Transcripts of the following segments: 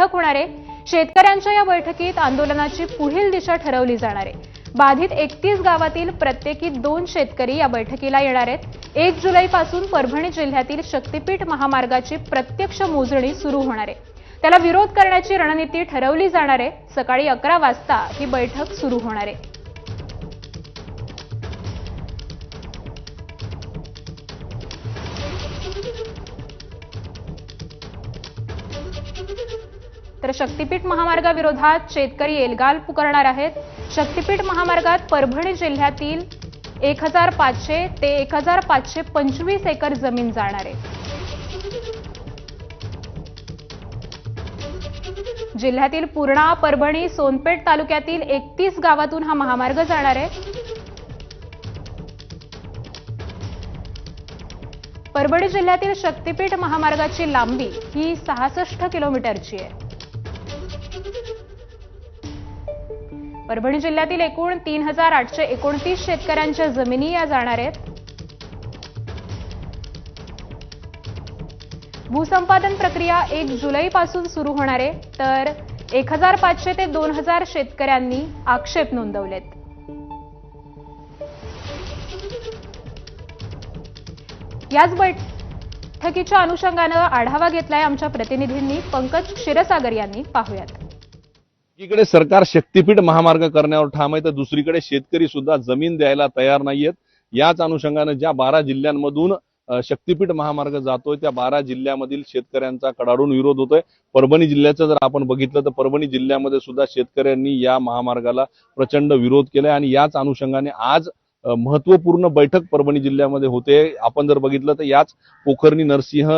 बैठक होणार. आहे शेतकऱ्यांच्या या बैठकीत आंदोलनाची पुढील दिशा ठरवली जाणार आहे. बाधित एकतीस गावातील प्रत्येकी दोन शेतकरी या बैठकीला येणार आहेत. एक जुलैपासून परभणी जिल्ह्यातील शक्तीपीठ महामार्गाची प्रत्यक्ष मोजणी सुरू होणार आहे. त्याला विरोध करण्याची रणनीती ठरवली जाणार आहे. सकाळी अकरा वाजता ही बैठक सुरू होणार आहे. तर शक्तीपीठ महामार्गाविरोधात शेतकरी एलगाल पुकारणार आहेत. शक्तीपीठ महामार्गात परभणी जिल्ह्यातील एक हजार पाचशे ते एक हजार पाचशे पंचवीस एकर जमीन जाणार आहे. जिल्ह्यातील पूर्णा परभणी सोनपेठ तालुक्यातील एकतीस गावातून हा महामार्ग जाणार आहे. परभणी जिल्ह्यातील शक्तीपीठ महामार्गाची लांबी ही सहासष्ट किलोमीटरची आहे. परभणी जिल्ह्यातील एकूण तीन हजार आठशे एकोणतीस शेतकऱ्यांच्या जमिनी या जाणार आहेत. भूसंपादन प्रक्रिया एक जुलैपासून सुरू होणार आहे तर एक हजार पाचशे ते दोन हजार शेतकऱ्यांनी आक्षेप नोंदवलेत. याच बैठकीच्या अनुषंगानं आढावा घेतलाय आमच्या प्रतिनिधींनी पंकज क्षीरसागर यांनी. पाहुयात. एकीकडे सरकार शक्तीपीठ महामार्ग करण्यावर ठाम आहे तर दुसरीकडे शेतकरी सुद्धा जमीन द्यायला तयार नाहीयेत. याच अनुषंगानं ज्या बारा जिल्ह्यांमधून शक्तीपीठ महामार्ग जातोय त्या बारा जिल्ह्यामधील शेतकऱ्यांचा कडाडून विरोध होतोय. परभणी जिल्ह्याचं जर आपण बघितलं तर परभणी जिल्ह्यामध्ये सुद्धा शेतकऱ्यांनी या महामार्गाला प्रचंड विरोध केलाय आणि याच अनुषंगाने आज महत्त्वपूर्ण बैठक परभणी जिल्ह्यामध्ये होते. आपण जर बघितलं तर याच पोखरणी नरसिंह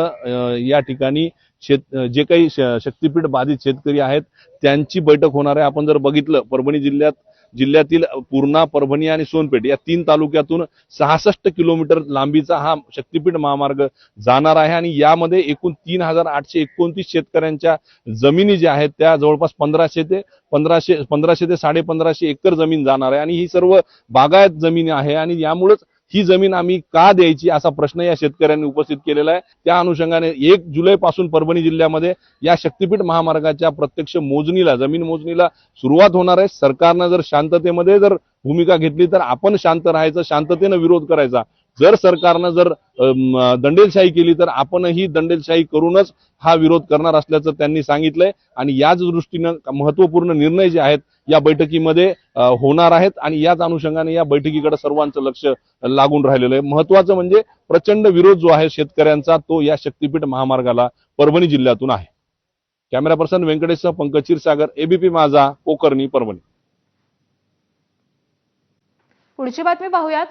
या ठिकाणी शेत जे काही श- शक्तीपीठ बाधित शेतकरी आहेत त्यांची बैठक होणार आहे. आपण जर बघितलं परभणी जिल्ह्यात जिल्ह्यातील पूर्णा परभणी आणि सोनपेठ या तीन तालुक्यातून सहासष्ट किलोमीटर लांबीचा हा शक्तीपीठ महामार्ग जाणार आहे आणि यामध्ये एकूण तीन हजार आठशे एकोणतीस शेतकऱ्यांच्या जमिनी ज्या आहेत त्या जवळपास पंधराशे ते पंधराशे पंधराशे ते साडे पंधराशे एकर जमीन जाणार आहे. आणि ही सर्व बागायत जमीन आहे आणि यामुळेच ही जमीन आम्ही का द्यायची असा प्रश्न या शेतकऱ्यांनी उपस्थित केलेला आहे. त्या अनुषंगाने एक जुलैपासून परभणी जिल्ह्यामध्ये या शक्तीपीठ महामार्गाच्या प्रत्यक्ष मोजणीला जमीन मोजणीला सुरुवात होणार आहे. सरकारनं जर शांततेमध्ये जर भूमिका घेतली तर आपण शांत राहायचं शांततेनं विरोध करायचा. जर सरकारनं जर दंडेलशाही केली तर आपणही दंडेलशाही करूनच हा विरोध करणार असल्याचं त्यांनी सांगितलंय. आणि याच दृष्टीनं महत्त्वपूर्ण निर्णय जे आहेत या बैठकीमध्ये होणार आहेत. आणि याच अनुषंगाने या बैठकीकडे सर्वांचं लक्ष लागून राहिलेलं आहे. महत्वाचं म्हणजे प्रचंड विरोध जो आहे शेतकऱ्यांचा तो या शक्तीपीठ महामार्गाला परभणी जिल्ह्यातून आहे. कॅमेरा पर्सन व्यंकटेशसह पंकज क्षीरसागर एबीपी माझा कोकर्णी परभणी. पुढची बातमी पाहूयात.